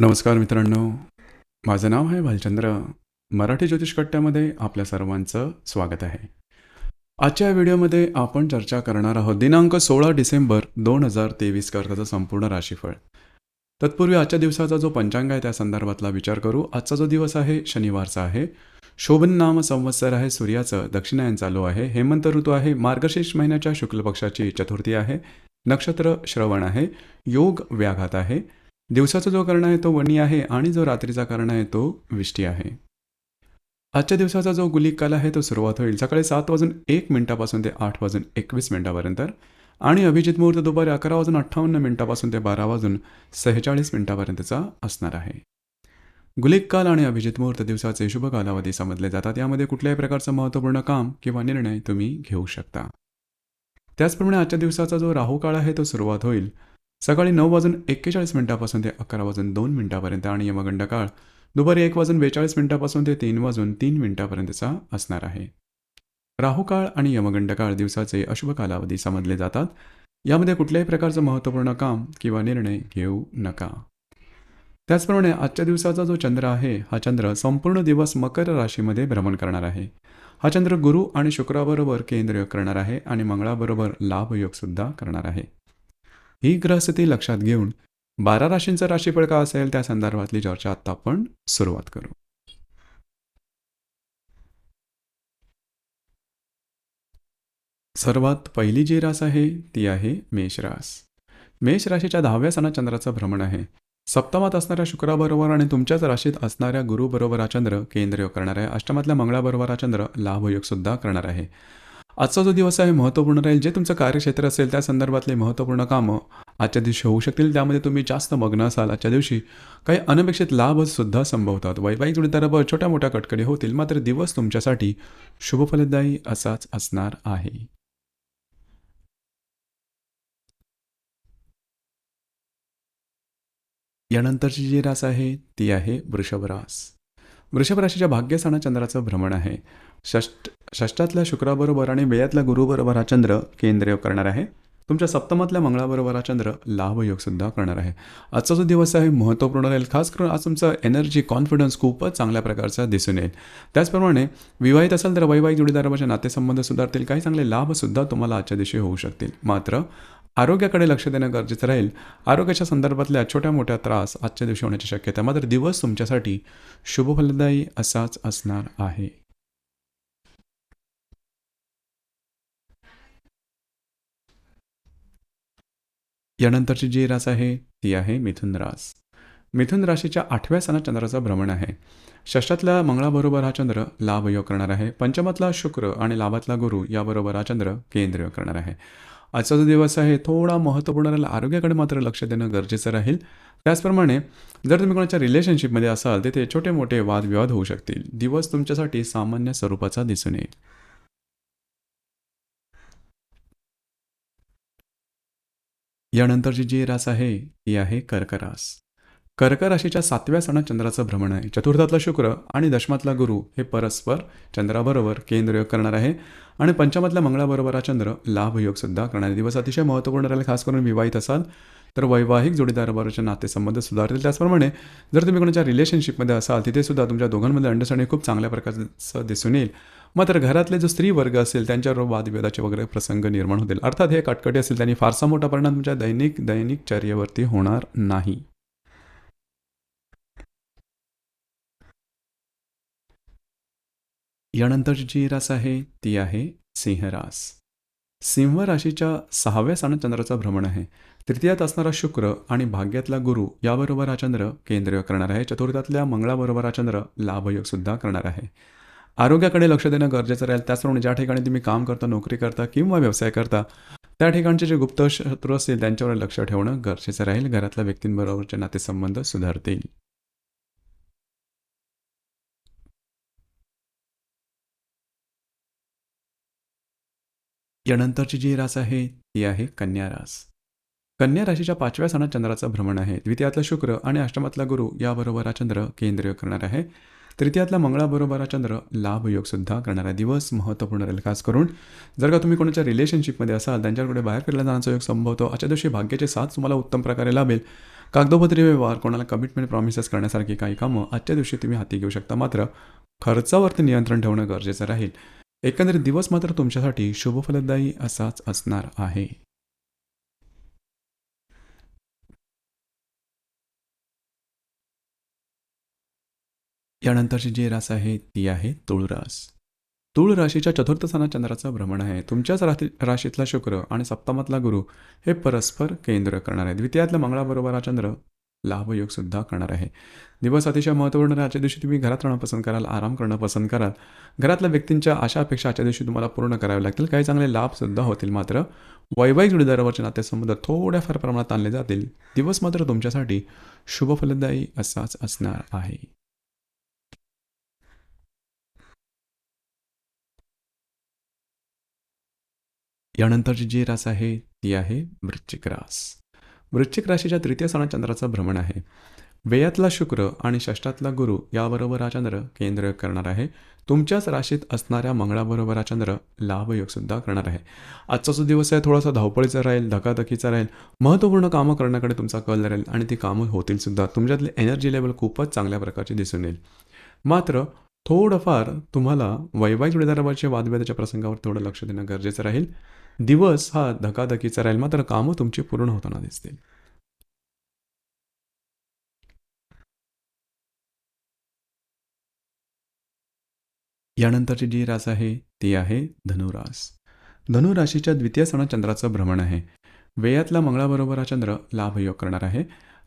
नमस्कार मित्रांनो. माझं नाव आहे भालचंद्र. मराठी ज्योतिष कट्ट्यामध्ये आपल्या सर्वांचं स्वागत आहे. आजच्या व्हिडिओमध्ये आपण चर्चा करणार आहोत दिनांक सोळा डिसेंबर दोन हजार तेवीस करताचं संपूर्ण राशीफळ. तत्पूर्वी आजच्या दिवसाचा जो पंचांग आहे त्या संदर्भातला विचार करू. आजचा जो दिवस आहे शनिवारचा आहे. शोभन नाम संवत्सर आहे सूर्याचं. दक्षिणायन चालू आहे. हेमंत ऋतू आहे. मार्गशीर्ष महिन्याच्या शुक्ल पक्षाची चतुर्थी आहे. नक्षत्र श्रवण आहे. योग व्याघात आहे. दिवसाचा जो कर्ण आहे तो वणी आहे आणि जो रात्रीचा कर्ण आहे तो विष्टी आहे. आजच्या दिवसाचा जो गुलिक काल आहे तो सुरुवात होईल. सकाळी सात वाजून एक मिनिटापासून ते आठ वाजून एकवीस मिनिटापर्यंत आणि अभिजित मुहूर्त दुपारी अकरा वाजून अठ्ठावन्न मिनिटापासून ते बारा वाजून सेहेचाळीस मिनिटापर्यंतचा असणार आहे. गुलिक काल आणि अभिजित मुहूर्त दिवसाचे शुभ कालावधी समजले जातात. यामध्ये कुठल्याही प्रकारचं महत्त्वपूर्ण काम किंवा निर्णय तुम्ही घेऊ शकता. त्याचप्रमाणे आजच्या दिवसाचा जो राहू काळ आहे तो सुरुवात होईल. सकाळी नऊ वाजून एक्केचाळीस मिनिटापासून ते अकरा वाजून दोन मिनिटापर्यंत आणि यमगंड काळ दुपारी एक वाजून बेचाळीस मिनिटापासून ते तीन वाजून तीन मिनिटापर्यंतचा असणार आहे. राहुकाळ आणि यमगंड काळ दिवसाचे अशुभ कालावधी समजले जातात. यामध्ये कुठल्याही प्रकारचं महत्त्वपूर्ण काम किंवा निर्णय घेऊ नका. त्याचप्रमाणे आजच्या दिवसाचा जो चंद्र आहे हा चंद्र संपूर्ण दिवस मकर राशीमध्ये भ्रमण करणार आहे. हा चंद्र गुरु आणि शुक्राबरोबर केंद्रयोग करणार आहे आणि मंगळाबरोबर लाभयोगसुद्धा करणार आहे. ही ग्रहस्थिती लक्षात घेऊन बारा राशींचं राशीफळ का असेल त्या संदर्भातली चर्चा आता आपण सुरुवात करू. सर्वात पहिली जी रास आहे ती आहे मेष रास. मेष राशीच्या दहाव्या सणात चंद्राचं भ्रमण आहे. सप्तमात असणाऱ्या शुक्राबरोबर आणि तुमच्याच राशीत असणाऱ्या गुरुबरोबर हा चंद्र केंद्रयोग करणार आहे. अष्टमातल्या मंगळाबरोबर हा चंद्र लाभयोग सुद्धा करणार आहे. आजचा जो दिवस आहे महत्त्वपूर्ण राहील. जे तुमचं कार्यक्षेत्र असेल त्या संदर्भातले महत्त्वपूर्ण कामं आजच्या दिवशी होऊ शकतील. त्यामध्ये तुम्ही जास्त मग्न असाल आजच्या दिवशी. काही अनपेक्षित लाभ सुद्धा संभवतात. वैवाहिक जोडीदाराबरोबर छोट्या मोठ्या कटकडी होतील. मात्र दिवस तुमच्यासाठी शुभफलदायी असाच असणार आहे. यानंतरची जी रास आहे ती आहे वृषभ रास. वृषभ राशीच्या भाग्यस्थाना चंद्राचं भ्रमण आहे. षष्ट षष्टातल्या शुक्राबरोबर आणि वेयातल्या गुरुबरोबर हा चंद्र केंद्रयोग करणार आहे. तुमच्या सप्तमातल्या मंगळाबरोबर हा चंद्र लाभयोगसुद्धा करणार आहे. आजचा जो दिवस आहे महत्त्वपूर्ण राहील खास करून आज तुमचा एनर्जी कॉन्फिडन्स खूपच चांगल्या प्रकारचा दिसून येईल. त्याचप्रमाणे विवाहित असाल तर वैवाहिक जोडीदाराबाचे नातेसंबंध सुधारतील काही चांगले लाभसुद्धा तुम्हाला आजच्या दिवशी होऊ शकतील. मात्र आरोग्याकडे लक्ष देणं गरजेचं राहील. आरोग्याच्या संदर्भातल्या छोट्या मोठ्या त्रास आजच्या दिवशी होण्याची शक्यता मात्र दिवस तुमच्यासाठी शुभफलदायी असाच असणार आहे. यानंतरची जी रास आहे ती आहे मिथुन रास. मिथुन राशीच्या आठव्या सणात चंद्राचं भ्रमण आहे. षष्ठातल्या मंगळाबरोबर हा चंद्र लाभयोग करणार आहे. पंचमातला शुक्र आणि लाभातला गुरु याबरोबर हा चंद्र केंद्रयोग करणार आहे. आजचा जो दिवस आहे थोडा महत्त्वपूर्ण राहील. आरोग्याकडे मात्र लक्ष देणं गरजेचं राहील. त्याचप्रमाणे जर तुम्ही कोणाच्या रिलेशनशिपमध्ये असाल तिथे छोटे मोठे वादविवाद होऊ शकतील. दिवस तुमच्यासाठी सामान्य स्वरूपाचा दिसून येईल. यानंतरची जी रास आहे ती आहे कर्करास. कर्क राशीच्या सातव्या सणात चंद्राचं भ्रमण आहे. चतुर्थातला शुक्र आणि दशमातला गुरु हे परस्पर चंद्राबरोबर केंद्रयोग करणार आहे. आणि पंचमातल्या मंगळाबरोबर हा चंद्र लाभयोग सुद्धा करणारे दिवस अतिशय महत्त्वपूर्ण राहील. खास करून विवाहित असाल तर वैवाहिक जोडीदाराबरोबरचे नातेसंबंध सुधारतील. त्याचप्रमाणे जर तुम्ही कोणाच्या रिलेशनशिपमध्ये असाल तिथेसुद्धा तुमच्या दोघांमध्ये अंडरस्टँडिंग खूप चांगल्या प्रकारचं दिसून येईल. मात्र घरातले जो स्त्री वर्ग असेल त्यांच्यावर वादविवादाचे वगैरे प्रसंग निर्माण होतील. अर्थात हे कटकटी असेल त्यांनी फारसा मोठा परिणाम तुमच्या दैनिक दैनिक चर्येवरती होणार नाही. यानंतरची जी रास आहे ती आहे सिंहरास. सिंह राशीच्या सहाव्या सणात चंद्राचा भ्रमण आहे. तृतीयात असणारा शुक्र आणि भाग्यातला गुरु याबरोबर हा चंद्र केंद्रीय करणार आहे. चतुर्थातल्या मंगळाबरोबर हा चंद्र लाभयोग सुद्धा करणार आहे. आरोग्याकडे लक्ष देणं गरजेचं राहील. त्याचप्रमाणे ज्या ठिकाणी तुम्ही काम करता नोकरी करता किंवा व्यवसाय करता त्या ठिकाणचे जे गुप्त शत्रू असतील त्यांच्यावर लक्ष ठेवणं गरजेचं राहील. घरातल्या व्यक्तींबरोबरचे नातेसंबंध सुधारतील. यानंतरची जी रास आहे ती आहे कन्या रास. कन्या राशीच्या पाचव्या सणात चंद्राचं भ्रमण आहे. द्वितीयातला शुक्र आणि अष्टमातला गुरु याबरोबर हा चंद्र केंद्रयोग करणार आहे. तृतीयातला मंगळाबरोबर हा चंद्र लाभयोगसुद्धा करणारा दिवस महत्त्वपूर्ण राहील खास करून जर का तुम्ही कोणाच्या रिलेशनशिपमध्ये असाल त्यांच्याकडे बाहेर फिरला जाण्याचा योग संभवतो. आजच्या दिवशी भाग्याचे साथ तुम्हाला उत्तम प्रकारे लाभेल. कागदोपत्री व्यवहार कोणाला कमिटमेंट प्रॉमिसेस करण्यासारखी काही कामं आजच्या दिवशी तुम्ही हाती घेऊ शकता. मात्र खर्चावरती नियंत्रण ठेवणं गरजेचं राहील. एकंदरीत दिवस मात्र तुमच्यासाठी शुभफलदायी असाच असणार आहे. यानंतरची जी रास आहे ती आहे तुळ रास. तुळ राशीच्या चतुर्थ स्थानात चंद्राचं भ्रमण आहे. तुमच्याच राशीतला शुक्र आणि सप्तमातला गुरु हे परस्पर केंद्र करणार आहे. द्वितीयातल्या मंगळाबरोबर हा चंद्र लाभयोग सुद्धा करणार आहे. दिवस अतिशय महत्त्वपूर्ण आहे. आजच्या दिवशी तुम्ही घरात राहणं पसंत कराल आराम करणं पसंत कराल. घरातल्या व्यक्तींच्या आशा अपेक्षा आजच्या दिवशी तुम्हाला पूर्ण करावे लागतील. काही चांगले लाभसुद्धा होतील मात्र वैवाहिक जोडीदारावरचे नातेसंबंध थोड्याफार प्रमाणात आणले जातील. दिवस मात्र तुमच्यासाठी शुभफलदायी असाच असणार आहे. यानंतरची जी रास आहे ती आहे वृश्चिक रास. वृश्चिक राशीच्या तृतीय स्थानात चंद्राचं भ्रमण आहे. व्ययातला शुक्र आणि षष्ठातला गुरु याबरोबर हा चंद्र केंद्र करणार आहे. तुमच्याच राशीत असणाऱ्या मंगळाबरोबर हा चंद्र लाभयोगसुद्धा करणार आहे. आजचा जो दिवस आहे थोडासा धावपळीचा राहील धकाधकीचा राहील महत्त्वपूर्ण कामं करण्याकडे तुमचा कल राहील आणि ती कामं होतील सुद्धा तुमच्यातली एनर्जी लेवल खूपच चांगल्या प्रकारची दिसून येईल. मात्र थोडंफार तुम्हाला वैवाहिक जोडीदारावरचे वादविवादाच्या प्रसंगावर थोडं लक्ष देणं गरजेचं राहील. दिवस हा धकाधकीचा राहील मात्र कामं तुमची पूर्ण होताना दिसतील. यानंतरची जी रास आहे ती आहे धनुरास. धनुराशीच्या द्वितीय सणात चंद्राचं भ्रमण आहे. व्ययातला मंगळाबरोबर हा चंद्र लाभयोग करणार आहे.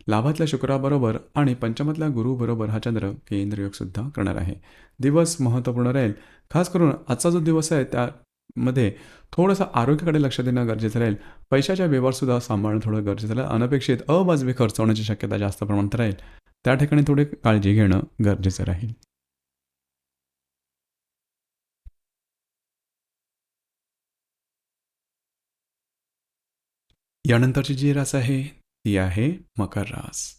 लाभातल्या शुक्राबरोबर आणि पंचमातल्या गुरुबरोबर हा चंद्र केंद्रयोग सुद्धा करणार आहे. दिवस महत्त्वपूर्ण राहील. खास करून आजचा जो दिवस आहे त्यामध्ये थोडंसं आरोग्याकडे लक्ष देणं गरजेचं राहील. पैशाच्या व्यवहारसुद्धा सांभाळणं थोडं गरजेचं राहील. अनपेक्षित अवाजवी खर्च होण्याची शक्यता जास्त प्रमाणात राहील. त्या ठिकाणी थोडी काळजी घेणं गरजेचं राहील. यानंतरची जी रास आहे ती आहे मकर रास.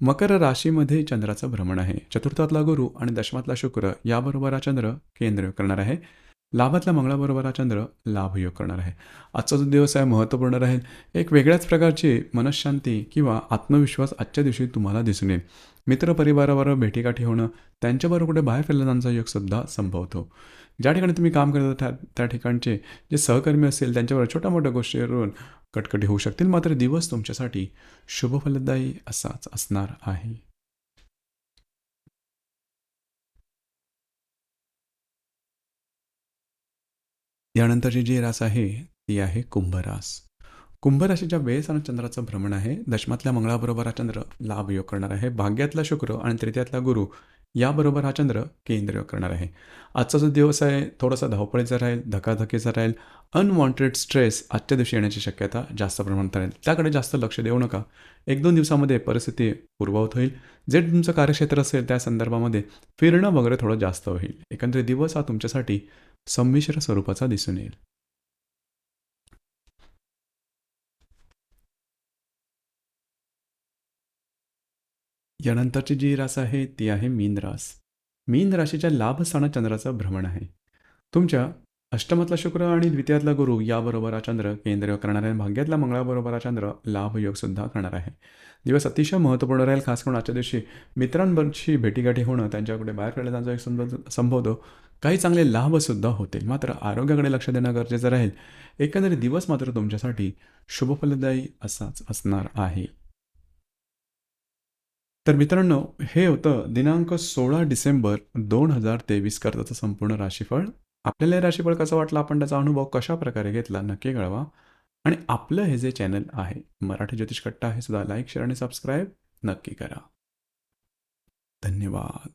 मकर राशीमध्ये चंद्राचं भ्रमण आहे. चतुर्थातला गुरु आणि दशमातला शुक्र याबरोबर हा चंद्र केंद्र करणार आहे. लाभातल्या मंगळाबरोबर हा चंद्र लाभयोग करणार आहे. आजचा जो दिवस आहे महत्त्वपूर्ण राहील. एक वेगळ्याच प्रकारची मनशांती किंवा आत्मविश्वास आजच्या दिवशी तुम्हाला दिसून येईल. मित्रपरिवाराबरोबर भेटीगाठी होणं त्यांच्याबरोबर कुठे बाहेर फिरण्याचा योगसुद्धा संभवतो. ज्या ठिकाणी तुम्ही काम करता त्या त्या ठिकाणचे जे सहकर्मी असतील त्यांच्यावर छोट्या मोठ्या गोष्टीवरून कटकटी होऊ शकतील. मात्र दिवस तुमच्यासाठी शुभफलदायी असाच असणार आहे. यानंतरची जी रास आहे ती आहे कुंभरास. कुंभराशीच्या वेळेस आणि चंद्राचं भ्रमण आहे. दशमातल्या मंगळाबरोबर हा चंद्र लाभयोग करणार आहे. भाग्यातला शुक्र आणि तृतीयातला गुरु याबरोबर हा चंद्र केंद्र करणार आहे. आजचा जो दिवस आहे थोडासा धावपळीचा राहील धकाधकीचा राहील. अनवॉन्टेड स्ट्रेस आजच्या दिवशी येण्याची शक्यता जास्त प्रमाणात राहील. त्याकडे जास्त लक्ष देऊ नका. एक दोन दिवसामध्ये परिस्थिती पूर्ववत होईल. जे तुमचं कार्यक्षेत्र असेल त्या संदर्भामध्ये फिरणं वगैरे थोडं जास्त होईल. एकंदरीत दिवस हा तुमच्यासाठी संमिश्र स्वरूपाचा दिसून येईल. यानंतरची जी रास आहे ती आहे मीन रास. मीन राशीच्या लाभस्थानात चंद्राचं भ्रमण आहे. तुमच्या अष्टमातला शुक्र आणि द्वितीयातला गुरु याबरोबर हा चंद्र केंद्र करणार आहे. भाग्यातला मंगळाबरोबर हा चंद्र लाभयोग सुद्धा करणार आहे. दिवस अतिशय महत्त्वपूर्ण राहील खास करून आजच्या दिवशी मित्रांबरोबरची भेटीगाठी होणं त्यांच्याकडे बाहेर पडलं त्यांचा एक संबोध संभवतो काही चांगले लाभसुद्धा होतील. मात्र आरोग्याकडे लक्ष देणं गरजेचं राहील. एकंदरीत दिवस मात्र तुमच्यासाठी शुभफलदायी असाच असणार आहे. तर मित्रांनो हे होतं दिनांक सोळा डिसेंबर दोन हजार तेवीस करताचं संपूर्ण राशीफळ. आपल्याला हे राशीफळ कसं वाटलं? आपण त्याचा अनुभव कशा प्रकारे घेतला? नक्की कळवा. आणि आपलं हे जे चॅनल आहे मराठी ज्योतिष कट्टा हे सुद्धा लाईक शेअर आणि सबस्क्राईब नक्की करा. धन्यवाद.